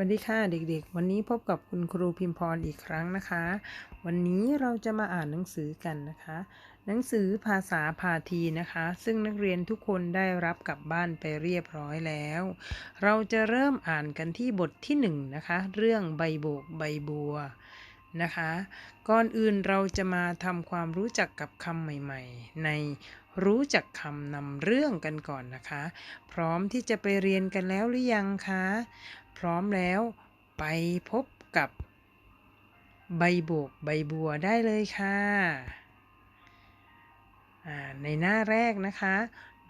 วัสดีค่ะเด็กๆ วันนี้พบกับคุณครูพิมพรอีกครั้งนะคะ วันนี้เราจะมาอ่านหนังสือกันนะคะ หนังสือภาษาพาทีนะคะ ซึ่งนักเรียนทุกคนได้รับกลับบ้านไปเรียบร้อยแล้ว เราจะเริ่มอ่านกันที่บทที่หนึ่งนะคะ เรื่องใบโบกใบบัวนะคะ ก่อนอื่นเราจะมาทำความรู้จักกับคำใหม่ ๆ ในรู้จักคำนำเรื่องกันก่อนนะคะ พร้อมที่จะไปเรียนกันแล้วหรือยังคะ พร้อมแล้วไปพบกับใบโบกใบบัวได้เลยค่ะในหน้าแรกนะคะ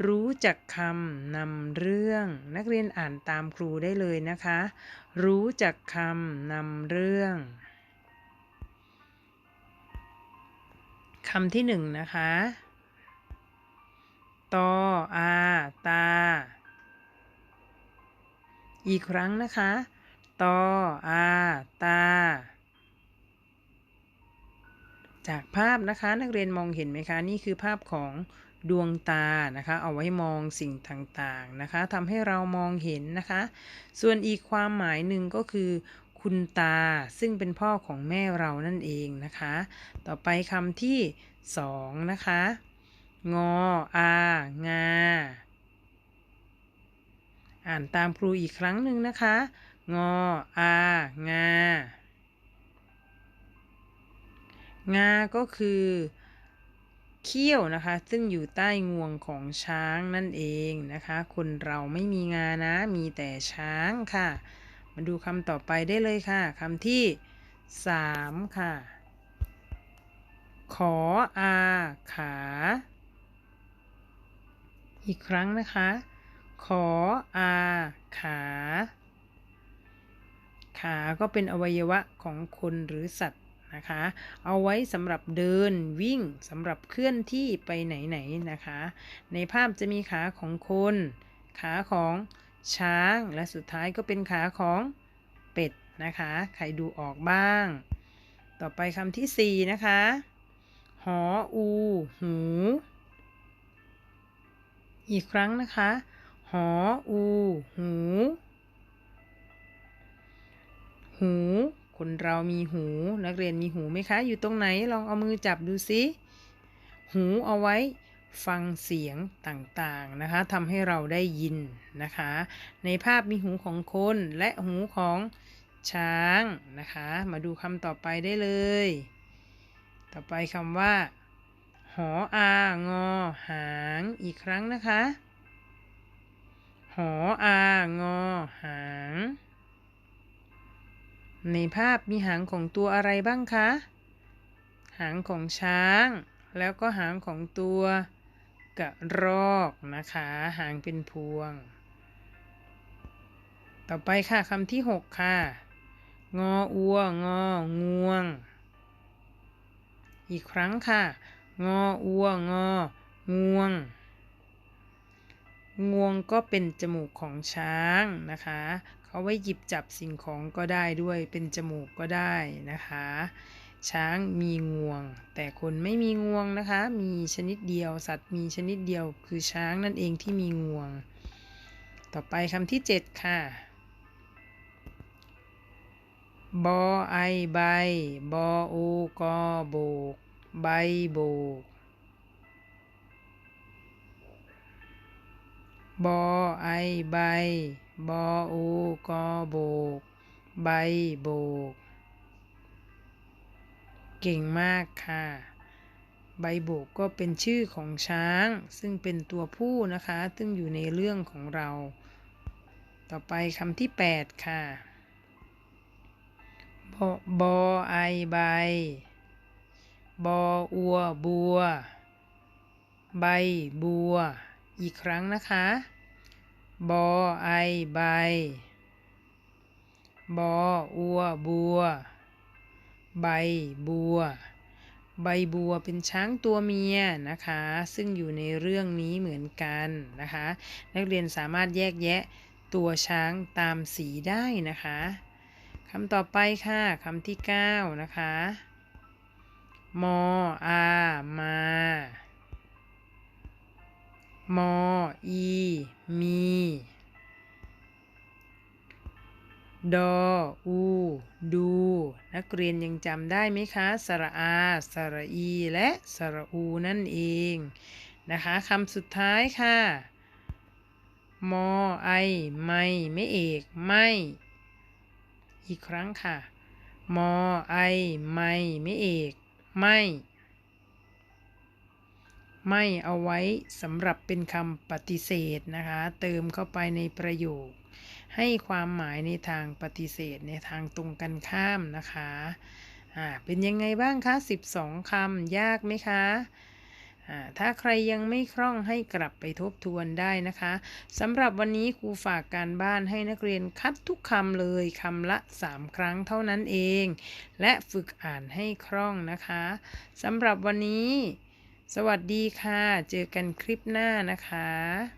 รู้จักคำนำเรื่อง นักเรียนอ่านตามครูได้เลยนะคะ รู้จักคำนำเรื่องคำที่หนึ่งนะคะ ตออา อีกครั้งนะคะ ตออาตา จากภาพนะคะนักเรียนมองเห็นไหมคะ นี่คือภาพของดวงตานะคะ เอาไว้มองสิ่งต่างๆนะคะทำให้เรามองเห็นนะคะ ส่วนอีกความหมายหนึ่งก็คือ คุณตาซึ่งเป็นพ่อของแม่เรานั่นเองนะคะ ต่อไปคำที่สองนะคะ งอ อา งา อ่านตามครูอีกครั้งหนึ่งนะคะ งออางา งาก็คือ เขี้ยวนะคะ ซึ่งอยู่ใต้งวงของช้างนั่นเองนะคะ คนเราไม่มีงานะ มีแต่ช้างค่ะ มาดูคำต่อไปได้เลยค่ะคำที่สามค่ะ ขออาขา อีกครั้งนะคะ ขออาขา ขาก็เป็นอวัยวะของคนหรือสัตว์นะคะ เอาไว้สำหรับเดินวิ่งสำหรับเคลื่อนที่ไปไหนๆนะคะ ในภาพจะมีขาของคน ขาของช้างและสุดท้ายก็เป็นขาของเป็ดนะคะ ใครดูออกบ้าง ต่อไปคำที่ 4 นะคะ หออู หู อีกครั้งนะคะ หออู หู หู คนเรามีหู นักเรียนมีหูไหมคะ อยู่ตรงไหน ลองเอามือจับดูสิหูเอาไว้ฟังเสียงต่างๆนะคะทำให้เราได้ยินนะคะ ในภาพมีหูของคนและหูของช้างนะคะ มาดูคำต่อไปได้เลย ต่อไปคำว่า หออางอ หางอีกครั้งนะคะ หออางอหาง ในภาพมีหางของตัวอะไรบ้างคะ หางของช้าง แล้วก็หางของตัวกระรอกนะคะ หางเป็นพวง ต่อไปค่ะคำที่ 6 ค่ะ งออัวงองวง อีกครั้งค่ะ งออัวงองวง งวงก็เป็นจมูกของช้างนะคะเขาไว้หยิบจับสิ่งของก็ได้ด้วยเป็นจมูกก็ได้นะคะ ช้างมีงวง แต่คนไม่มีงวงนะคะ มีชนิดเดียว สัตว์มีชนิดเดียวคือช้างนั่นเองที่มีงวง ต่อไปคำที่ 7 ค่ะบอไอใบบอโอกอโบก ใบโบก บอไอใบบอโอกอโบก ใบโบก เก่งมากค่ะ ใบโบกก็เป็นชื่อของช้าง ซึ่งเป็นตัวผู้นะคะ ซึ่งอยู่ในเรื่องของเรา ต่อไปคำที่ 8 ค่ะบอไอใบบออัวบัว ใบบัว อีกครั้งนะคะ บอไอใบ บออัวบัว ใบบัว ใบบัวเป็นช้างตัวเมียนะคะ ซึ่งอยู่ในเรื่องนี้เหมือนกันนะคะ นักเรียนสามารถแยกแยะตัวช้างตามสีได้นะคะคำต่อไปค่ะคำที่ 9 นะคะ มออามา อ อี มี ดอ อู ดู นักเรียนยังจำได้ไหมคะ สระอา สระอี และสระอูนั่นเอง นะคะคำสุดท้ายค่ะ มอ ไอ ไม่ ไม่เอก ไม่ อีกครั้งค่ะ มอ ไอ ไม่ ไม่เอก ไม่ ไม่เอาไว้สำหรับเป็นคำปฏิเสธนะคะ เติมเข้าไปในประโยค ให้ความหมายในทางปฏิเสธในทางตรงกันข้ามนะคะอ่าเป็นยังไงบ้างคะ 12คำยากไหมคะอ่าถ้าใครยังไม่คล่องให้กลับไปทบทวนได้นะคะสำหรับวันนี้ครูฝากการบ้านให้นักเรียนคัดทุกคำเลยคำละ 3 ครั้งเท่านั้นเอง และฝึกอ่านให้คล่องนะคะสำหรับวันนี้ สวัสดีค่ะ เจอกันคลิปหน้านะคะ